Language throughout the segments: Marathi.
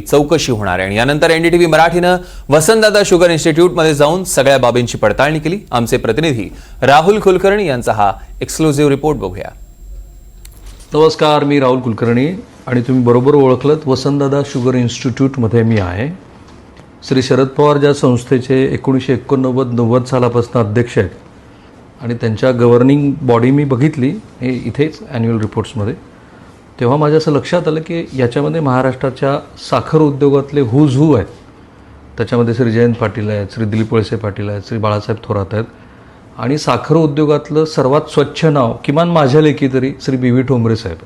चौकशी होणार आहे. आणि यानंतर एनडीटीव्ही मराठीनं वसंतदादा शुगर इन्स्टिट्यूटमध्ये जाऊन सगळ्या बाबींची पडताळणी केली. आमचे प्रतिनिधी राहुल कुलकर्णी यांचा हा एक्सक्लुझिव्ह रिपोर्ट बघूया. नमस्कार मी राहुल कुलकर्णी. आणि तुम्ही बरोबर ओळखलत वसंतदादा शुगर इन्स्टिट्यूटमध्ये मी आहे. श्री शरद पवार ज्या संस्थेचे एकोणीसशे एकोणनव्वद नव्वद सालापासून अध्यक्ष आहेत. आणि त्यांच्या गव्हर्निंग बॉडी मी बघितली. हे इथेच ॲन्युअल रिपोर्ट्समध्ये तेव्हा माझ्या असं लक्षात आलं की याच्यामध्ये महाराष्ट्राच्या साखर उद्योगातले हुज हू आहेत. त्याच्यामध्ये श्री जयंत पाटील आहेत श्री दिलीप वळसे पाटील आहेत श्री बाळासाहेब थोरात आहेत. आणि साखर उद्योगातलं सर्वात स्वच्छ नाव किमान माझ्या लेखी तरी श्री बी व्ही ठोंबरे साहेब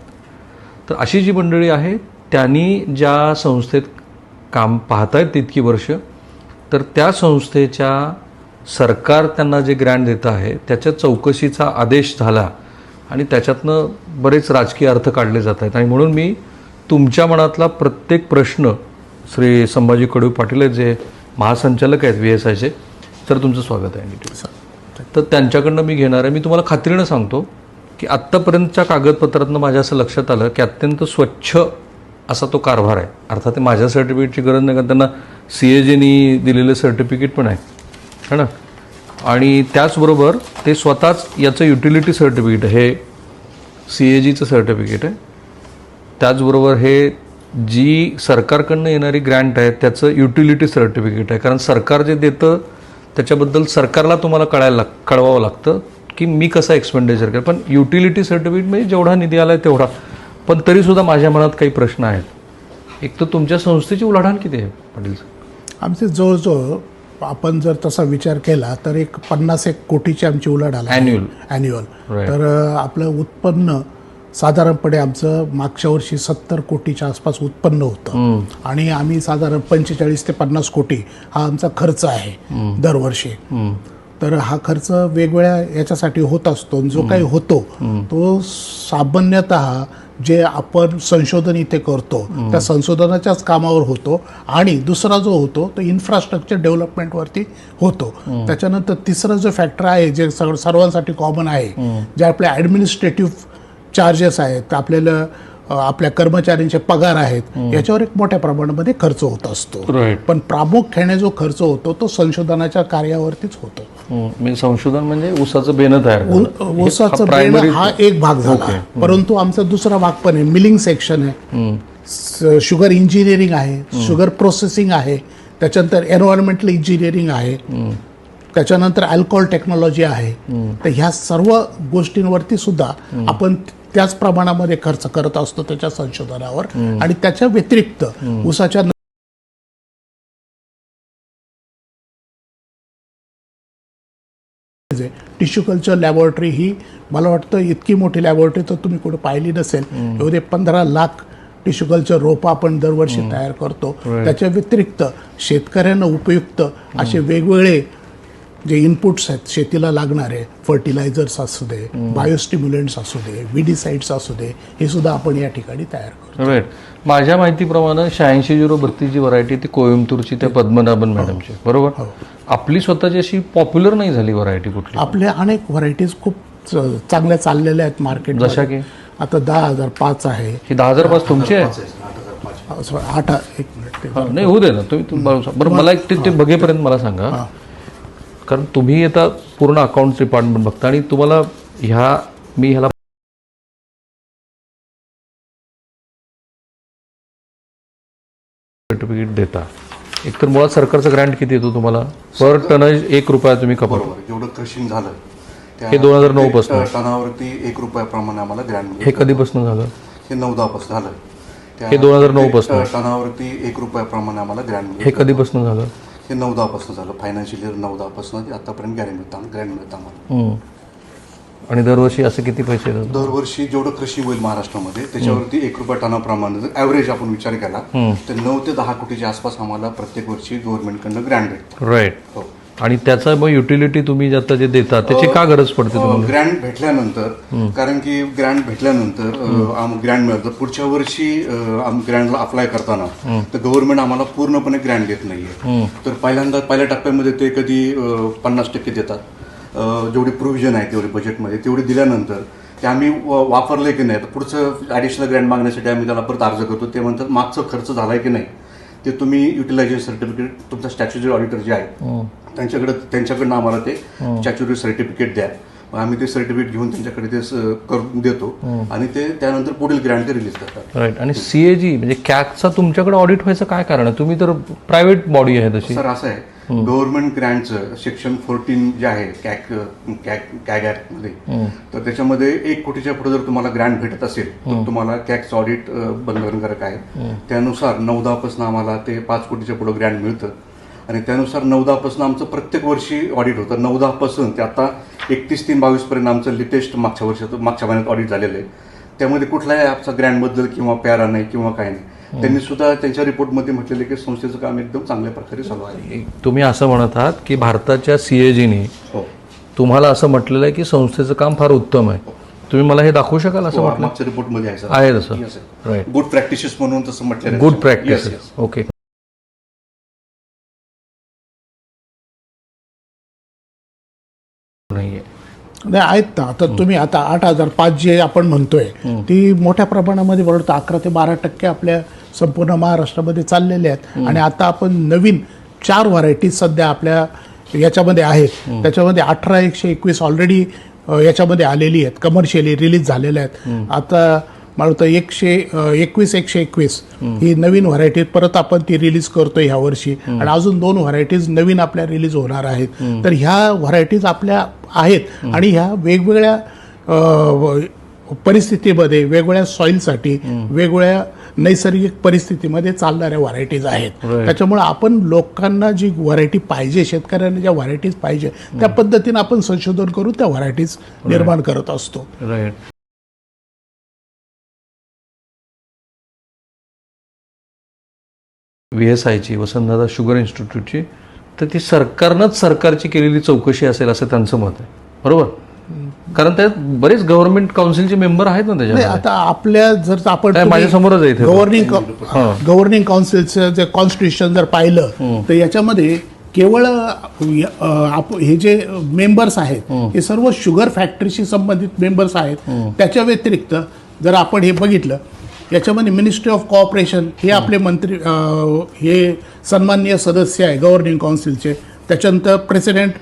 तर अशी जी मंडळी आहे त्यांनी ज्या संस्थेत काम पाहतायत तितकी वर्ष तर त्या संस्थेच्या सरकार त्यांना जे ग्रँड देतं आहे त्याच्या चौकशीचा आदेश झाला आणि त्याच्यातनं बरेच राजकीय अर्थ काढले जात आहेत. आणि म्हणून मी तुमच्या मनातला प्रत्येक प्रश्न श्री संभाजी कडू पाटील आहेत जे महासंचालक आहेत व्ही एस आयचे तर तुमचं स्वागत आहे. NDTV. तर त्यांच्याकडनं मी घेणार आहे. मी तुम्हाला खात्रीनं सांगतो की आत्तापर्यंतच्या कागदपत्रातनं माझ्या असं लक्षात आलं की अत्यंत स्वच्छ असा तो कारभार आहे. अर्थात ते माझ्या सर्टिफिकेटची गरज नाही कारण त्यांना सी ए जीनी दिलेलं सर्टिफिकेट पण आहे. है ना? आणि त्याचबरोबर ते स्वतःच याचं युटिलिटी सर्टिफिकेट हे सी ए जीचं सर्टिफिकेट आहे. त्याचबरोबर हे जी सरकारकडनं येणारी ग्रँट आहे त्याचं युटिलिटी सर्टिफिकेट आहे. कारण सरकार जे देतं त्याच्याबद्दल सरकारला तुम्हाला कळायला लाग कळवावं लागतं की मी कसा एक्सपेंडिचर केलं. पण युटिलिटी सर्टिफिकेट म्हणजे जेवढा निधी आला आहे तेवढा. पण तरीसुद्धा माझ्या मनात काही प्रश्न आहेत. एक तर तुमच्या संस्थेची उलाढाल किती आहे पाटील आमचे जवळजवळ आपण जर तसा विचार केला तर एक पन्नास एक कोटीची आमची उलाढाल. Annual Right. तर आपलं उत्पन्न साधारणपणे आमचं मागच्या वर्षी सत्तर कोटीच्या आसपास उत्पन्न होतं. आणि आम्ही साधारण पंचेचाळीस ते पन्नास कोटी हा आमचा खर्च आहे दरवर्षी. तर हा खर्च वेगवेगळ्या याच्यासाठी होत असतो. जो काही होतो तो सामान्यतः जे आपण संशोधन इथे करतो त्या संशोधनाच्याच कामावर होतो. आणि दुसरा जो होतो तो इन्फ्रास्ट्रक्चर डेव्हलपमेंटवरती होतो. त्याच्यानंतर तिसरं जो फॅक्टर आहे जे सर्वांसाठी कॉमन आहे जे आपले ॲडमिनिस्ट्रेटिव्ह चार्जेस आहेत आपल्याला आपल्या कर्मचाऱ्यांचे पगार आहेत याच्यावर एक मोठ्या प्रमाणामध्ये खर्च होत असतो. पण प्रामुख्याने जो खर्च होतो तो संशोधनाच्या कार्यावरतीच होतो. मी संशोधन म्हणजे ऊसाचं बेणं तयार ऊसाचं हा primary- हा एक भाग झाला. परंतु आमचा दुसरा भाग पण आहे मिलिंग सेक्शन आहे. शुगर इंजिनिअरिंग आहे शुगर प्रोसेसिंग आहे त्याच्यानंतर एन्व्हायरमेंटल इंजिनिअरिंग आहे त्याच्यानंतर अल्कोहोल टेक्नॉलॉजी आहे. तर ह्या सर्व गोष्टींवरती सुद्धा आपण त्याच प्रमाणामध्ये खर्च करत असतो त्याच्या संशोधनावर. आणि त्याच्या व्यतिरिक्त ऊसाच्या टिश्यू कल्चर लॅबोरेटरी ही मला वाटतं इतकी मोठी लॅबोरेटरी तर तुम्ही कुठे पाहिली नसेल. एवढे पंधरा लाख टिश्यू कल्चर रोपं आपण दरवर्षी तयार करतो. त्याच्या व्यतिरिक्त शेतकऱ्यांना उपयुक्त असे वेगवेगळे जे इनपुट्स आहेत शेतीला लागणारे फर्टिलायझर्स असू दे बायोस्टिम्युलंट्स असू दे विडीसाईड्स असू दे हे सुद्धा आपण या ठिकाणी तयार करतो. राईट माझ्या माहितीप्रमाणे शहाऐंशी झिरो बत्तीस जी व्हरायटी ती कोइंबतूरची त्या पद्मनाभन मॅडमची बरोबर? आपली स्वतःची अशी पॉप्युलर नाही झाली व्हरायटी कुठली? आपल्या अनेक व्हरायटीज खूप चांगल्या चाललेल्या आहेत मार्केट जशा की? आता दहा हजार पाच आहे. ही दहा हजार पाच तुमची आहे? आठ एक मिनिट हा, नाही होऊ दे ना. तुम्ही. बरं मला एक ते बघेपर्यंत मला सांगा. कारण तुम्ही आता पूर्ण अकाउंट डिपार्टमेंट बघता आणि तुम्हाला ह्या मी ह्याला सर्टिफिकेट देता. एकतर मुळात सरकारचा ग्रँट किती येतो तुम्हाला? पर टन एक रुपया तुम्ही कपा. बरोबर जेवढं क्रशिंग झालं त्या हे 2009 पासून. एक टनावरती एक रुपयाप्रमाणे आम्हाला ग्रँड हे कधीपासून झालं? हे नऊ दहा पासून झालं. त्या हे 2009 एक पासून. टनावरती एक रुपयाप्रमाणे आम्हाला ग्रँड हे कधीपासून झालं? हे नऊ दहा पासून झालं. फायनान्शियल इयर नऊ दहा पासून ते आतापर्यंत गॅरंटी मिळतं ग्रँड मिळतं आम्हाला. हम्म. आणि दरवर्षी असे किती पैसे दरवर्षी जेवढं कृषी होईल महाराष्ट्रामध्ये त्याच्यावरती एक रुपया टनाप्रमाणे ॲव्हरेज आपण विचार केला तर नऊ ते दहा कोटीच्या आसपास आम्हाला प्रत्येक वर्षी गव्हर्नमेंटकडनं ग्रँड भेटतं. राईट हो. आणि त्याचा मग युटिलिटी तुम्ही आता जे देता त्याची का गरज पडते तुम्हाला? ग्रँड भेटल्यानंतर कारण की ग्रँड भेटल्यानंतर ग्रँड मिळतं पुढच्या वर्षी ग्रँडला अप्लाय करताना तर गव्हर्नमेंट आम्हाला पूर्णपणे ग्रँड देत नाहीये. तर पहिल्यांदा पहिल्या टप्प्यामध्ये ते कधी पन्नास टक्के देतात. जेवढी प्रोव्हिजन आहे तेवढी बजेटमध्ये तेवढी दिल्यानंतर ते आम्ही वापरले की नाही तर पुढचं ॲडिशनल ग्रँड मागण्यासाठी आम्ही त्याला परत अर्ज करतो. ते म्हणतात मागचा खर्च झालाय की नाही ते तुम्ही युटिलायझेशन सर्टिफिकेट तुमचा स्टॅच्युटरी ऑडिटर जे आहे त्यांच्याकडे त्यांच्याकडनं आम्हाला ते स्टॅच्युटरी सर्टिफिकेट द्या. मग आम्ही ते सर्टिफिकेट घेऊन त्यांच्याकडे ते करून देतो आणि ते त्यानंतर पुढील ग्रँड ते रिलीज करतात. राईट आणि सीएजी म्हणजे कॅगचा तुमच्याकडे ऑडिट व्हायचं काय कारण आहे? तुम्ही तर प्रायव्हेट बॉडी आहे तशी. सर असं आहे. गव्हर्नमेंट ग्रँडचं सेक्शन फोर्टीन जे आहे कॅग कॅग कॅग ॲक्टमध्ये तर त्याच्यामध्ये एक कोटीच्या पुढे जर तुम्हाला ग्रँड भेटत असेल तर तुम्हाला कॅगचं ऑडिट बंधनकारक आहे. त्यानुसार नऊदापासून आम्हाला ते पाच कोटीच्या पुढे ग्रँड मिळतं. आणि त्यानुसार नऊदापासून आमचं प्रत्येक वर्षी ऑडिट होतं. नऊदापासून ते आता एकतीस तीन बावीस पर्यंत आमचं लेटेस्ट मागच्या वर्षात मागच्या महिन्यात ऑडिट झालेलं आहे. त्यामध्ये कुठल्याही ॲपचा ग्रँडबद्दल किंवा प्यारा नाही किंवा काय नाही. त्यांनी सुद्धा त्यांच्या रिपोर्टमध्ये म्हटलेलं की संस्थेचं काम एकदम चांगल्या प्रकारे चालू आहे. तुम्ही असं म्हणत आहात की भारताच्या सीएजीने हो. तुम्हाला असं म्हटलेलं आहे की संस्थेचं काम फार उत्तम आहे. तुम्ही मला हे दाखवू शकाल असं हो, म्हटलं? मागच्या रिपोर्टमध्ये आहे सर. आहे तसं. राईट गुड प्रॅक्टिसेस म्हणून तसं म्हटलेलं आहे. गुड Yes, प्रॅक्टिस ओके नाहीये. नाही आहेत ना. आता तुम्ही आता आठ हजार पाच जे आपण म्हणतोय ती मोठ्या प्रमाणामध्ये बरोबर अकरा ते बारा टक्के आपल्या संपूर्ण महाराष्ट्रामध्ये चाललेले आहेत. आणि आता आपण नवीन चार व्हरायटीज सध्या आपल्या याच्यामध्ये आहेत. त्याच्यामध्ये अठरा एकशे एकवीस ऑलरेडी याच्यामध्ये आलेली आहेत. कमर्शियली रिलीज झालेल्या आहेत. आता मला वाटतं एकशे एकवीस एकशे एकवीस ही नवीन व्हरायटी परत आपण ती रिलीज करतोय ह्या वर्षी. आणि अजून दोन व्हरायटीज नवीन आपल्या रिलीज होणार आहेत. तर ह्या व्हरायटीज आपल्या आहेत आणि ह्या वेगवेगळ्या परिस्थितीमध्ये वेगवेगळ्या सॉईलसाठी वेगवेगळ्या नैसर्गिक परिस्थितीमध्ये चालणाऱ्या व्हरायटीज आहेत. त्याच्यामुळे आपण लोकांना जी व्हरायटी पाहिजे शेतकऱ्यांना ज्या व्हरायटीज पाहिजे त्या पद्धतीने आपण संशोधन करून त्या व्हरायटीज निर्माण करत असतो. व्ही एस आयची वसंतदादा शुगर इन्स्टिट्यूटची तर ती सरकारनंच सरकारची केलेली चौकशी असेल असं त्यांचं मत आहे. बरोबर? कारण त्यात बरेच गव्हर्नमेंट काउन्सिलचे मेंबर आहेत ना त्याच्यामध्ये. आता आपल्या जर आपण माझ्यासमोरच आहे. गव्हर्निंग गव्हर्निंग काउन्सिलचं जे कॉन्स्टिट्यूशन जर पाहिलं तर याच्यामध्ये केवळ हे जे मेंबर्स आहेत हे सर्व शुगर फॅक्टरीशी संबंधित मेंबर्स आहेत. त्याच्या व्यतिरिक्त जर आपण हे बघितलं याच्यामध्ये मिनिस्ट्री ऑफ कॉपरेशन हे आपले मंत्री हे सन्माननीय सदस्य आहे गव्हर्निंग काउन्सिलचे त्याच्यानंतर president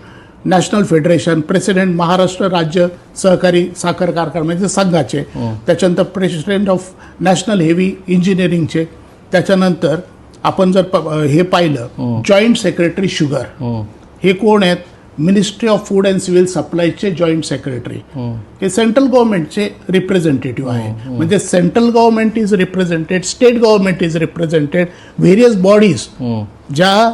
national federation president Maharashtra राज्य सहकारी साखर कारखाना म्हणजे संघाचे. त्याच्यानंतर प्रेसिडेंट ऑफ नॅशनल हेवी इंजिनिअरिंगचे त्याच्यानंतर आपण जर हे पाहिलं जॉईंट सेक्रेटरी शुगर हे कोण आहेत? Ministry of food and civil सप्लायचे joint secretary हे. सेंट्रल गव्हर्नमेंटचे रिप्रेझेंटेटिव्ह आहे. म्हणजे central government is represented state government is represented various bodies ज्या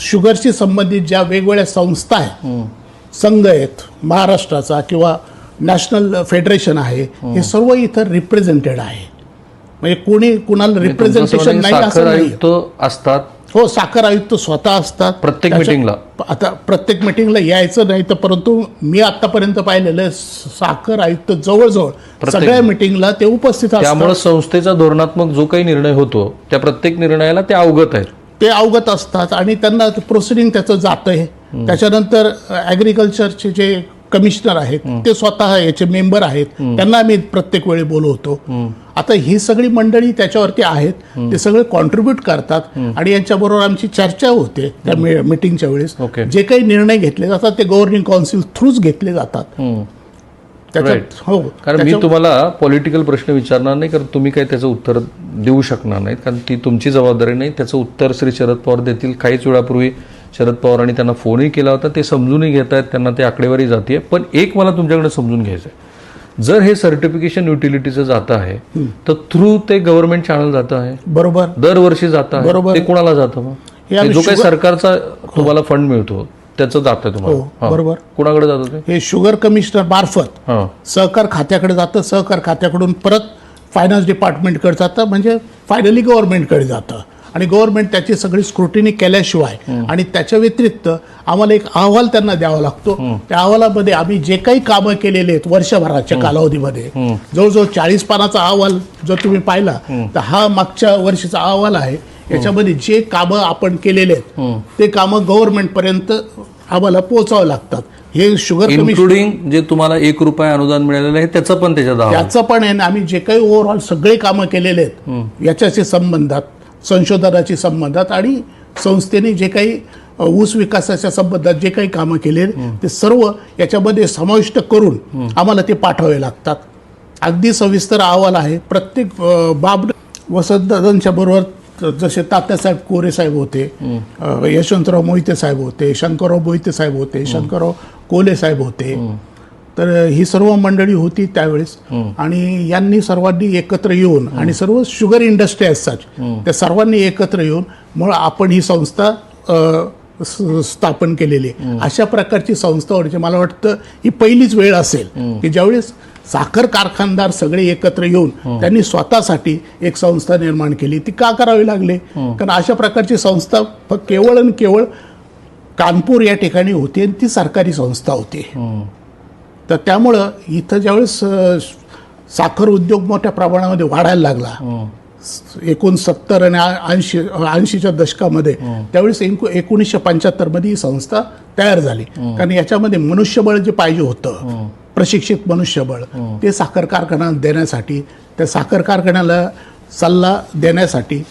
शुगरशी संबंधित ज्या वेगवेगळ्या संस्था आहेत संघ आहेत महाराष्ट्राचा किंवा नॅशनल फेडरेशन आहे हे. सर्व इथं रिप्रेझेंटेड आहे. म्हणजे कोणी कुणाला रिप्रेझेंटेशन नाही साखर असं नाही असतात हो साखर आयुक्त स्वतः असतात. प्रत्येक meetingला? आता प्रत्येक मिटिंगला यायचं नाही तर परंतु मी आतापर्यंत पाहिलेलं साखर आयुक्त जवळजवळ सगळ्या मिटिंगला ते उपस्थित त्यामुळे संस्थेचा धोरणात्मक जो काही निर्णय होतो त्या प्रत्येक निर्णयाला ते अवगत आहेत. ते अवगत असतात आणि त्यांना प्रोसिडिंग त्याचं जात आहे त्याच्यानंतर ॲग्रिकल्चरचे जे कमिशनर आहेत ते स्वतः याचे मेंबर आहेत त्यांना आम्ही प्रत्येक वेळी बोलवतो. आता ही सगळी मंडळी त्याच्यावरती आहेत ते सगळे कॉन्ट्रीब्युट करतात आणि यांच्याबरोबर आमची चर्चा होते त्या मिटिंगच्या वेळेस. जे काही निर्णय घेतले जातात ते गव्हर्निंग काउन्सिल थ्रूच घेतले जातात. त्याच्यात हो. कारण मी तुम्हाला पॉलिटिकल प्रश्न विचारणार नाही कारण तुम्ही काही त्याचं उत्तर देऊ शकणार नाहीत कारण ती तुमची जबाबदारी नाही. त्याचं उत्तर श्री शरद पवार देतील. काहीच वेळापूर्वी शरद पवारांनी त्यांना फोनही केला होता ते समजूनही घेत आहेत त्यांना ते आकडेवारी जाते पण एक मला तुमच्याकडे समजून घ्यायचं आहे जर हे सर्टिफिकेशन युटिलिटीचं जातं आहे तर थ्रू ते गव्हर्नमेंट चॅनल जातं आहे. बरोबर. दरवर्षी जातं आहे. बरोबर. ते कोणाला जातं मग? हे जो काही सरकारचा तुम्हाला फंड मिळतो त्याचं जातं तुम्हाला. हो, हा. बरोबर. कोणाकडे जातं हे शुगर कमिशनर मार्फत हां. सहकार खात्याकडे जातं सहकार खात्याकडून परत फायनान्स डिपार्टमेंटकडे जातं म्हणजे फायनली गव्हर्नमेंटकडे जातं. आणि गव्हर्नमेंट त्याची सगळी स्क्रुटिनी केल्याशिवाय आणि त्याच्या व्यतिरिक्त आम्हाला एक अहवाल त्यांना द्यावा लागतो. त्या अहवालामध्ये आम्ही जे काही कामं केलेले आहेत वर्षभराच्या कालावधीमध्ये जवळजवळ चाळीस पानाचा अहवाल जर तुम्ही पाहिला तर हा मागच्या वर्षीचा अहवाल आहे. याच्यामध्ये जे कामं आपण केलेले आहेत ते कामं गव्हर्नमेंट पर्यंत आम्हाला पोहोचावं लागतात. हे शुगर इन्क्लुडिंग जे तुम्हाला एक रुपये अनुदान मिळालेलं आहे त्याचं पण त्याच्यात. त्याचं पण आहे आम्ही जे काही ओव्हरऑल सगळे कामं केलेले आहेत याच्याशी संबंधात संशोधनाची संबंधात आणि संस्थेने जे काही ऊस विकासाच्या संबंधात जे काही कामं केले ते सर्व याच्यामध्ये समाविष्ट करून आम्हाला ते पाठवावे लागतात. अगदी सविस्तर अहवाल आहे. प्रत्येक बाब वसंतदादांच्या बरोबर जसे तात्यासाहेब कोरे साहेब होते यशवंतराव मोहिते साहेब होते शंकरराव मोहिते साहेब होते शंकरराव कोले साहेब होते तर ही सर्व मंडळी होती त्यावेळेस. आणि यांनी सर्वांनी एकत्र येऊन आणि सर्व शुगर इंडस्ट्री as सच त्या सर्वांनी एकत्र येऊन मग आपण ही संस्था स्थापन केलेली आहे. अशा प्रकारची संस्था म्हणजे मला वाटतं ही पहिलीच वेळ असेल की ज्यावेळेस साखर कारखानदार सगळे एकत्र येऊन त्यांनी स्वतःसाठी एक संस्था निर्माण केली. ती का करावी लागली? कारण अशा प्रकारची संस्था फक्त केवळ आणि केवळ कानपूर या ठिकाणी होती आणि ती सरकारी संस्था होती. तर त्यामुळं इथं ज्यावेळेस साखर उद्योग मोठ्या प्रमाणामध्ये वाढायला लागला एकोणसत्तर आणि ऐंशी ऐंशीच्या दशकामध्ये त्यावेळेस एकू एकोणीसशे पंच्याहत्तरमध्ये ही संस्था तयार झाली. कारण याच्यामध्ये मनुष्यबळ जे पाहिजे होतं प्रशिक्षित मनुष्यबळ ते साखर कारखान्याला देण्यासाठी त्या साखर कारखान्याला सल्ला देण्यासाठी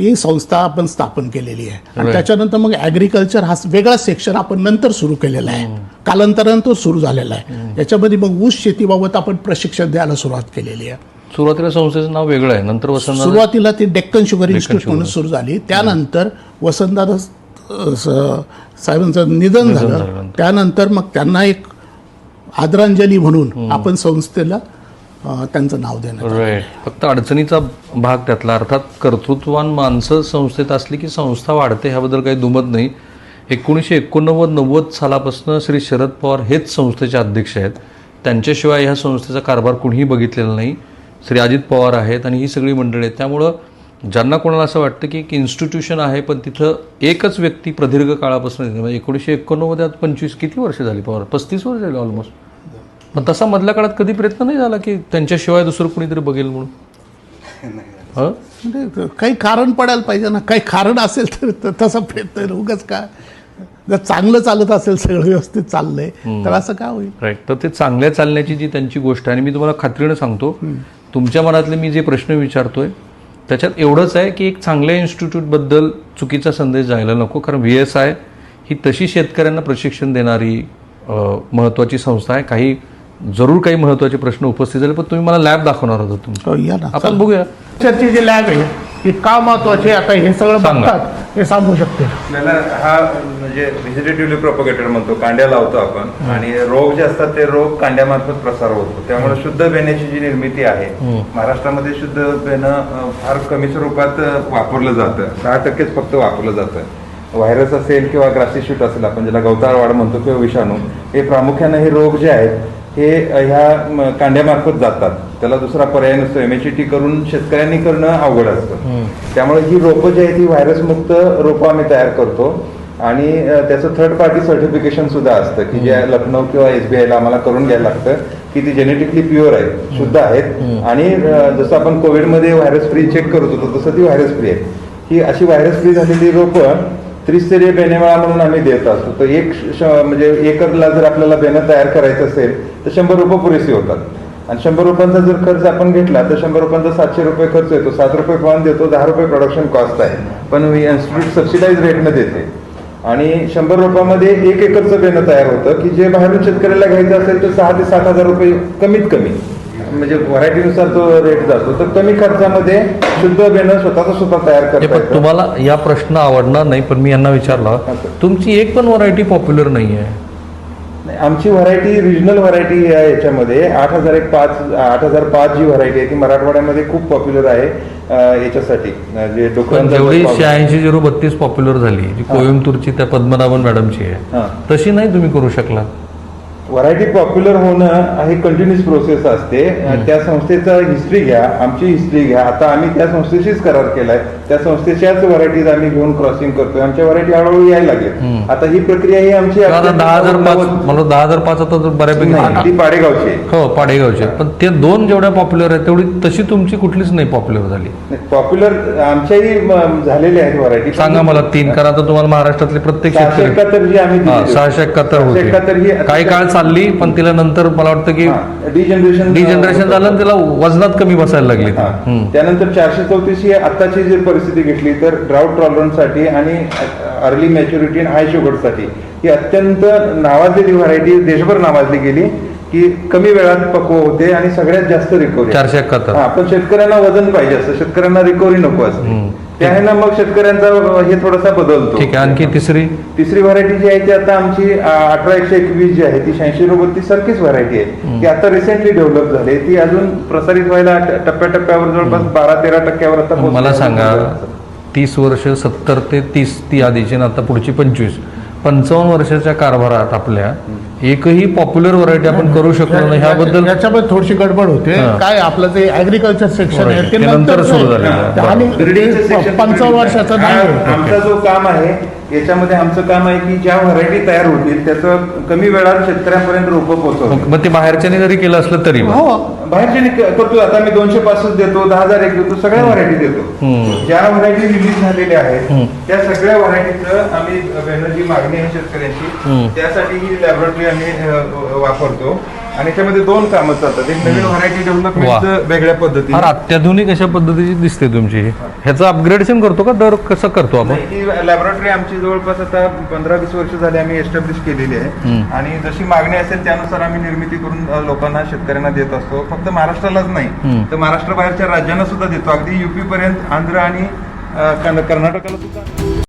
ही संस्था आपण स्थापन केलेली आहे. आणि त्याच्यानंतर मग ॲग्रिकल्चर हा वेगळा सेक्शन आपण नंतर सुरू केलेला आहे. कालांतरानंतर सुरू झालेला आहे. याच्यामध्ये मग ऊस शेतीबाबत आपण प्रशिक्षण द्यायला सुरुवात केलेली आहे. सुरुवातीला संस्थेचं नाव वेगळं आहे. नंतर वसंत सुरुवातीला ती डेक्कन शुगर इन्स्टिट्यूट म्हणून सुरू झाली. त्यानंतर वसंतदादा अ, स- साहेबांचं निधन झालं. त्यानंतर मग त्यांना एक आदरांजली म्हणून आपण संस्थेला त्यांचं नाव देणं फक्त अडचणीचा भाग त्यातला अर्थात कर्तृत्वान माणसं संस्थेत असली की संस्था वाढते ह्याबद्दल काही दुमत नाही. एकोणीसशे एकोणनव्वद नव्वद सालापासून श्री शरद पवार हेच संस्थेचे अध्यक्ष आहेत. त्यांच्याशिवाय ह्या संस्थेचा कारभार कुणीही बघितलेला नाही. श्री अजित पवार आहेत आणि ही सगळी मंडळी आहेत. त्यामुळं ज्यांना कोणाला असं वाटतं की एक इन्स्टिट्यूशन आहे पण तिथं एकच व्यक्ती प्रदीर्घ काळापासून म्हणजे एकोणीसशे एकोणनव्वद पंचवीस किती वर्ष झाली पवार? पस्तीस वर्ष झाली ऑलमोस्ट पण तसा मधल्या काळात कधी प्रयत्न नाही झाला की त्यांच्याशिवाय दुसरं कुणीतरी बघेल म्हणून? हं? म्हणजे काही कारण पडायला पाहिजे ना. काही कारण असेल तर त- तसा प्रयत्न उगाच काय जर चांगलं चालत असेल सगळं व्यवस्थित चाललंय तर असं का होईल? राईट तर ते चांगल्या चालण्याची जी त्यांची गोष्ट आहे आणि मी तुम्हाला खात्रीनं सांगतो तुमच्या मनातले मी जे प्रश्न विचारतोय त्याच्यात एवढंच आहे की एक चांगल्या इन्स्टिट्यूटबद्दल चुकीचा संदेश जायला नको. कारण व्ही एस आय ही तशी शेतकऱ्यांना प्रशिक्षण देणारी अं, महत्त्वाची संस्था आहे. काही जरूर काही महत्त्वाचे प्रश्न उपस्थित झाले पण तुम्ही मला लॅब दाखवणार होता तुमचं. हो, या ना. आपण बघूया. चर्चे जे लॅब आहे हे का महत्त्वाचे आता हे सगळं सांगा. बघतात हे सांगू शकते. आपल्याला हा म्हणजे व्हिजिटेटिव्हली प्रोपोगेटर म्हणतो कांड्या लावतो आपण आणि रोग जे असतात ते रोग कांड्यामार्फत प्रसार होतो. त्यामुळे शुद्ध बेण्याची जी निर्मिती आहे महाराष्ट्रामध्ये शुद्ध बेणं अं, फार कमी स्वरूपात अं, वापरलं जातं. दहा टक्केच फक्त वापरलं जातं. व्हायरस असेल किंवा ग्रासीशूट असेल आपण ज्याला गवताळवाड म्हणतो किंवा विषाणू हे प्रामुख्याने हे रोग जे आहेत हे ह्या कांड्यामार्फत जातात. त्याला दुसरा पर्याय नसतो. एमएचटी करून शेतकऱ्यांनी करणं अवघड असतं. त्यामुळे ही रोपं जी आहेत ही व्हायरसमुक्त रोपं आम्ही तयार करतो. आणि त्याचं थर्ड पार्टी सर्टिफिकेशन सुद्धा असतं की जे लखनौ किंवा एसबीआय ला आम्हाला करून घ्यायला लागतं की ती जेनेटिकली प्युअर आहे शुद्ध आहेत. आणि जसं आपण कोविडमध्ये व्हायरस फ्री चेक करत होतो तसं ती व्हायरस फ्री आहे. ही अशी व्हायरस फ्री झालेली रोपं त्रिस्तरीय बेनेमाळा म्हणून आम्ही देत असतो. तर एक श- म्हणजे एकरला जर आपल्याला बेणं तयार करायचं असेल तर शंभर रुपये पुरेसे होतात. आणि शंभर रुपयांचा जर खर्च आपण घेतला तर शंभर रुपयांचा सातशे रुपये खर्च येतो. सात रुपये फॉर्म देतो दहा रुपये प्रोडक्शन कॉस्ट आहे. पण इन्स्टिट्यूट सबसिडाईज रेटनं देते. आणि शंभर रुपयामध्ये एक एकरचं बेणं तयार होतं की जे बाहेरून शेतकऱ्याला घ्यायचं असेल तर सहा ते सात हजार रुपये कमीत कमी. म्हणजे व्हरायटीनुसार तो रेट जातो. तर कमी खर्चामध्ये शुद्ध बेणं स्वतःच स्वतः तयार हे करता पण तुम्हाला या प्रश्न आवडणार नाही पण मी यांना विचारला. तुमची एक पण व्हरायटी पॉप्युलर नाही आहे आमची व्हरायटी रिजनल व्हरायटी आहे याच्यामध्ये आठ हजार एक पाच आठ हजार पाच जी व्हरायटी आहे ती मराठवाड्यामध्ये खूप पॉप्युलर आहे अं, याच्यासाठी. अं, जे पण डोक्याचा जेवढी शहाऐंशी झिरो बत्तीस पॉप्युलर झाली जी कोइंबतूरची त्या पद्मनाभन मॅडमची आहे. हा. तशी नाही तुम्ही करू शकला. व्हरायटी पॉप्युलर होणं ही कंटिन्युअस प्रोसेस असते. त्या संस्थेचा हिस्ट्री घ्या आमची हिस्ट्री घ्या. आता आम्ही त्या संस्थेशीच करार केलाय. त्या संस्थेच्याच व्हरायटीज आम्ही घेऊन क्रॉसिंग करतोय. आमच्या व्हरायटी हळूहळू यायला लागेल. आता ही प्रक्रिया ही आमची दहा हजार पाच दहा हजार पाच आता बऱ्यापैकी ती पाडेगावची. हो पाडेगावचे. पण ते दोन जेवढ्या पॉप्युलर आहेत तेवढी तशी तुमची कुठलीच नाही पॉप्युलर झाली. पॉप्युलर आमच्याही म, झालेल्या आहेत व्हरायटी सांगा मला तीन कारण आता तुम्हाला महाराष्ट्रातले प्रत्येक एकाहत्तर जी आम्ही सहाशे एकाहत्तर एकाहत्तर ही काही काळ चालली पण तिला नंतर मला वाटतं की डिजनरेशन डिजनरेशन झालं आणि तिला वजनात कमी बसायला लागली. हा. त्यानंतर चारशे चौतीस ही आत्ताची जर परिस्थिती घेतली तर ड्राऊट टॉलरन्ससाठी आणि अर्ली मॅच्युरिटी आणि हाय शुगरसाठी ही अत्यंत नावाजलेली व्हरायटी देशभर नावाजली गेली की कमी वेळात पक्व होते आणि सगळ्यात जास्त रिकव्हरी चारशे एकाहत्तर. हा पण शेतकऱ्यांना वजन पाहिजे असतं. शेतकऱ्यांना रिकव्हरी नको असते. त्या ह्यानं मग शेतकऱ्यांचा हे थोडासा बदलतो. ठीक आहे आणखी तिसरी? तिसरी व्हरायटी जी आहे ती आता आमची अठरा एकशे एकवीस जी आहे ती शहाऐंशी रुपये ती सारखीच व्हरायटी आहे. ती आता रिसेंटली डेव्हलप झाली ती अजून प्रसारित व्हायला टप्प्याटप्प्यावर जवळपास बारा तेरा टक्क्यावर आता मला. सांगा तीस वर्ष सत्तर ते तीस ती आधीची आणि आता पुढची पंचवीस. पंचावन्न वर्षाच्या कारभारात आपल्या एकही पॉप्युलर व्हरायटी आपण करू शकलो नाही ह्याबद्दल याच्यामध्ये थोडीशी गडबड होते. काय आपलं जे ऍग्रिकल्चर सेक्शन आहे ते नंतर सुरू आहे. आणि पंचावन्न वर्षाचं नाही आमचा जो काम आहे याच्यामध्ये आमचं काम आहे की ज्या व्हरायटी तयार होतील त्याचं कमी वेळात शेतकऱ्यांपर्यंत रोपं पोहोचवतो मग ते बाहेरच्याने जरी केलं असलं तरी हो बाहेरचे नि- करतो. आता मी दोनशे पासष्ट देतो दहा हजार एक देतो सगळ्या व्हरायटी देतो. ज्या व्हरायटी रिलीज झालेल्या आहेत त्या सगळ्या व्हरायटीचं आम्ही जी मागणी आहे शेतकऱ्यांची. त्यासाठी ही लॅबोरेटरी आम्ही वापरतो. आणि त्यामध्ये दोन कामं चालतात एक नवीन व्हरायटी डेव्हलपमेंट वेगळ्या पद्धतीने. फार अत्याधुनिक अशा पद्धतीची दिसते तुमची. ह्याचं अपग्रेडेशन करतो का? दर कसं करतो आपण? नाही, ही लॅबोरेटरी आमची जवळपास आता पंधरा वीस वर्ष झाली आम्ही एस्टॅब्लिश केलेली आहे. आणि जशी मागणी असेल त्यानुसार आम्ही निर्मिती करून अ, लोकांना शेतकऱ्यांना देत असतो. फक्त महाराष्ट्रालाच नाही तर महाराष्ट्र बाहेरच्या राज्यांना सुद्धा देतो. अगदी युपी पर्यंत आंध्र आणि अ, कर्न- कर्नाटकाला सुद्धा.